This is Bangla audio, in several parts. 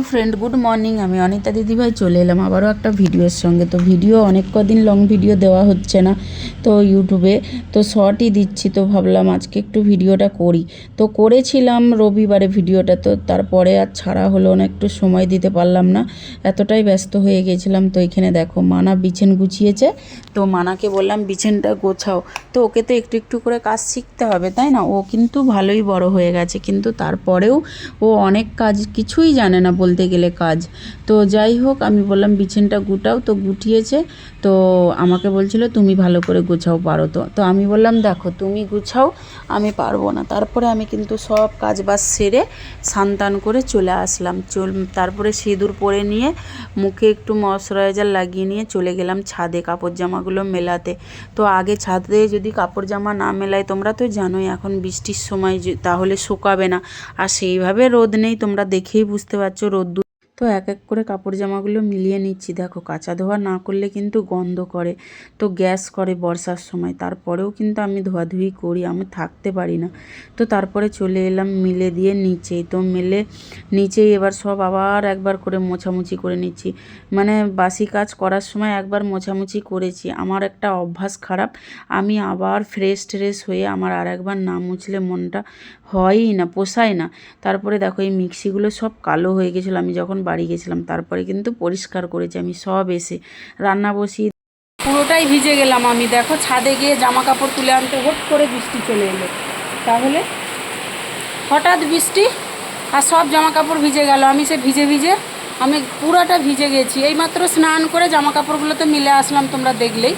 Hello friend, good morning. আমি অনিতা দিদিভাই চলে এলাম আবারও একটা ভিডিওর সঙ্গে। তো ভিডিও অনেক কদিন লং ভিডিও দেওয়া হচ্ছে না তো ইউটিউবে তো শর্টই দিচ্ছি, তো ভাবলাম আজকে একটু ভিডিওটা করি। তো করেছিলাম রবিবারে ভিডিওটা, তো তারপরে আর ছাড়া হলো না, একটু সময় দিতে পারলাম না। এতটাই ব্যস্ত হয়ে গেছিলাম, তো এখানে দেখো মানা বিছেন গুছিয়েছে। তো মানাকে বললাম, বিছেনটা গোছাও। তো ওকে তো একটু একটু করে কাজ শিখতে হবে, তাই না? ও কিন্তু ভালোই বড় হয়ে গেছে, কিন্তু তারপরেও ও অনেক কাজ কিছুই জানে না বলতে গেলে কাজ। তো যাই হোক, আমি বললাম, বিছেনটা গুটাও। তো গুটিয়েছে। তো আমাকে বলছিল, তুমি ভালো করে গুছাও, পারো তো। তো আমি বললাম, দেখো, তুমি গুছাও, আমি পারব না। তারপরে আমি কিন্তু সব কাজ বাজ সেরে সান্তান করে চলে আসলাম। চল, তারপরে সিঁদুর পরে নিয়ে মুখে একটু ময়শ্চারাইজার লাগিয়ে নিয়ে চলে গেলাম ছাদে কাপড় জামাগুলো মেলাতে। তো আগে ছাদে যদি কাপড় জামা না মেলায় তোমরা তো জানোই, এখন বৃষ্টির সময় তাহলে শুকাবে না। আর সেইভাবে রোদ নেই, তোমরা দেখেই বুঝতে পারছ রোদ্দুর তো এক এক করে কাপড় জামাগুলো মিলিয়ে নিচ্ছি। দেখো, কাঁচা ধোয়া না করলে কিন্তু গন্ধ করে। তো গ্যাস করে বর্ষার সময়। তারপরেও কিন্তু আমি ধোয়াধুয়ি করি, আমি থাকতে পারি না। তো তারপরে চলে এলাম মিলে দিয়ে নিচেই। তো মেলে নিচেই এবার সব আবার একবার করে মোছামুছি করে নিচ্ছি। মানে বাসি কাজ করার সময় একবার মোছামুছি করেছি। আমার একটা অভ্যাস খারাপ, আমি আবার ফ্রেশ ট্রেশ হয়ে আমার আর একবার না মুছলে মনটা হয়ই না, পোষায় না। তারপরে দেখো এই মিক্সিগুলো সব কালো হয়ে গেছিল। আমি যখন বাড়ি গেছিলাম, তারপরে কিন্তু পরিষ্কার করেছি আমি সব এসে রান্না বসিয়ে পুরোটাই ভিজে গেলাম আমি। দেখো ছাদে গিয়ে জামা কাপড় তুলে আনতে হুট করে বৃষ্টি চলে এলো। তাহলে হঠাৎ বৃষ্টি আর সব জামা কাপড় ভিজে গেল। আমি সে ভিজে ভিজে আমি পুরাটা ভিজে গেছি। এইমাত্র স্নান করে জামা কাপড়গুলোতে মিলে আসলাম তোমরা দেখলেই।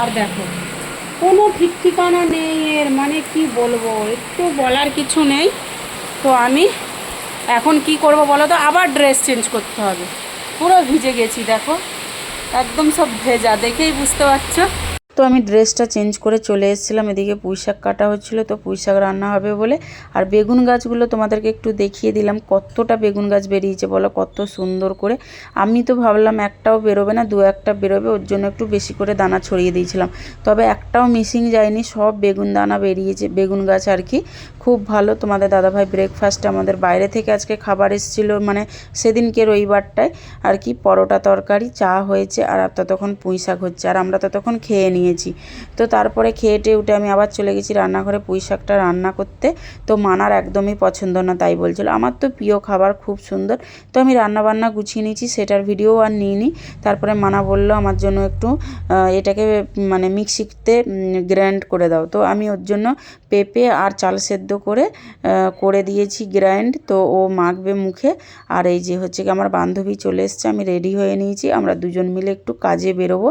আর দেখো, কোনো ঠিক ঠিকানা নেই এর মানে কি বলব? একটু বলার কিছু নেই। তো আমি এখন কি করব বলো তো? আবার ড্রেস চেঞ্জ করতে হবে। পুরো ভিজে গেছি, দেখো। একদম সব ভেজা, দেখেই বুঝতে পারছ? তো আমি ড্রেসটা চেঞ্জ করে চলে এসেছিলাম। এদিকে পুঁই শাক কাটা হচ্ছিল, তো পুঁই শাক রান্না হবে বলে। আর বেগুন গাছগুলো তোমাদেরকে একটু দেখিয়ে দিলাম, কতটা বেগুন গাছ বেরিয়েছে বলো, কত সুন্দর করে। আমি তো ভাবলাম একটাও বেরোবে না, দু একটা বেরোবে, ওর জন্য একটু বেশি করে দানা ছড়িয়ে দিয়েছিলাম। তবে একটাও মিসিং যায়নি, সব বেগুন দানা বেরিয়েছে, বেগুন গাছ আর কি। খুব ভালো, তোমাদের দাদাভাই ব্রেকফাস্টে আমাদের বাইরে থেকে আজকে খাবার এসেছিল মানে সেদিনকে রবিবারটায়। আর কি, পরোটা তরকারি, চা হয়েছে, আর ততক্ষণ পুঁই শাক হচ্ছে, আর আমরা ততক্ষণ খেয়ে নিয়েছি। তো তারপরে খেয়ে টেয়ে উঠে আমি আবার চলে গেছি রান্নাঘরে পুঁই শাকটা রান্না করতে। তো মানার একদমই পছন্দ না তাই বলছিল। আমার তো প্রিয় খাবার খুব সুন্দর। তো আমি রান্না বান্না গুছিয়ে নিয়েছি, সেটার ভিডিও আর নিইনি। তারপরে মানা বলল, আমার জন্য একটু এটাকে মানে মিক্সিতে গ্র্যান্ড করে দাও। তো আমি ওর জন্য পেঁপে আর চাল সেদ্ধ করে করে দিয়েছি গ্রাইন্ড তো ও মাখবে মুখে। আর এই যে হচ্ছে কি আমার বান্ধবী চলে এসছে, আমি রেডি হয়ে নিয়েছি। আমরা দুজন মিলে একটু কাজে বেরোবো,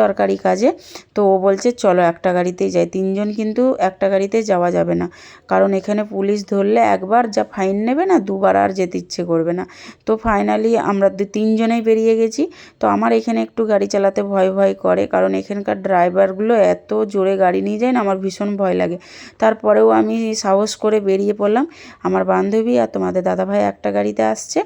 দরকারি কাজে। তো ও বলছে, চলো একটা গাড়িতেই যাই। তিনজন কিন্তু একটা গাড়িতে যাওয়া যাবে না। কারণ এখানে পুলিশ ধরলে একবার যা ফাইন নেবে না, দুবার আর যেতে ইচ্ছে করবে না। তো ফাইনালি আমরা দু, তিনজনেই বেরিয়ে গেছি। তো আমার এখানে একটু গাড়ি চালাতে ভয় ভয় করে, কারণ এখানকার ড্রাইভারগুলো এত জোরে গাড়ি নিয়ে যায় না, আমার ভীষণ ভয় লাগে। তারপরেও আমি সাহস করে বেরিয়ে পড়লাম। আমার বান্ধবী আর তোমাদের দাদাভাই একটা গাড়িতে আসছে,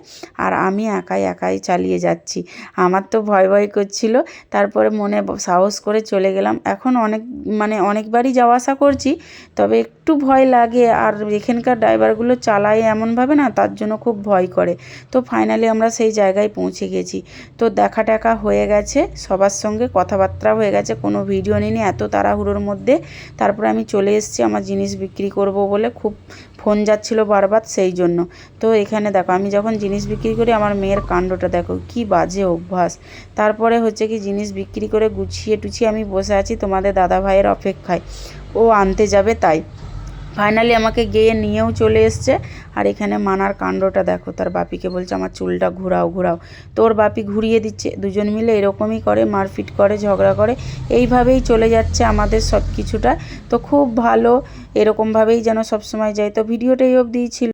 আর আমি একাই একাই চালিয়ে যাচ্ছি। আমার তো ভয় ভয় করছিল। তারপরে মনে সাহস করে চলে গেলাম। এখন অনেক মানে অনেকবারই যাওয়া আসা করছি, তবে একটু ভয় লাগে। আর এখানকার ড্রাইভারগুলো চালায় এমনভাবে না, তার জন্য খুব ভয় করে। তো ফাইনালি আমরা সেই জায়গায় পৌঁছে গেছি। তো দেখা টাকা হয়ে গেছে, সবার সঙ্গে কথাবার্তা হয়ে গেছে, কোনো ভিডিও নিইনি এত তাড়াহুড়োর মধ্যে। তারপরে আমি চলে এসেছি, আমার জিনিস বিক্রি করব বলে খুব ফোন যাচ্ছিল বারবার সেই জন্য। তো এখানে দেখো, আমি যখন জিনিস বিক্রি করি, আমার মেয়ের কাণ্ডটা দেখো, কি বাজে অভ্যাস। তারপরে হচ্ছে কি, জিনিস বিক্রি করে গুছিয়ে টুছিয়ে আমি বসে আছি, তোমাদের দাদা ভাইয়ের অপেক্ষায়। ও আনতে যাবে তাই। ফাইনালি আমাকে গিয়ে নিয়েও চলে এসছে। আর এখানে মানার কাণ্ডটা দেখো, তার বাপিকে বলছে, আমার চুলটা ঘুরাও ঘুরাও। তোর বাপি ঘুরিয়ে দিচ্ছে, দুজন মিলে এরকমই করে, মারপিট করে, ঝগড়া করে, এইভাবেই চলে যাচ্ছে আমাদের সব কিছুটা তো খুব ভালো, এরকমভাবেই যেন সবসময় যায়। তো ভিডিওটা এই অবধিই ছিল।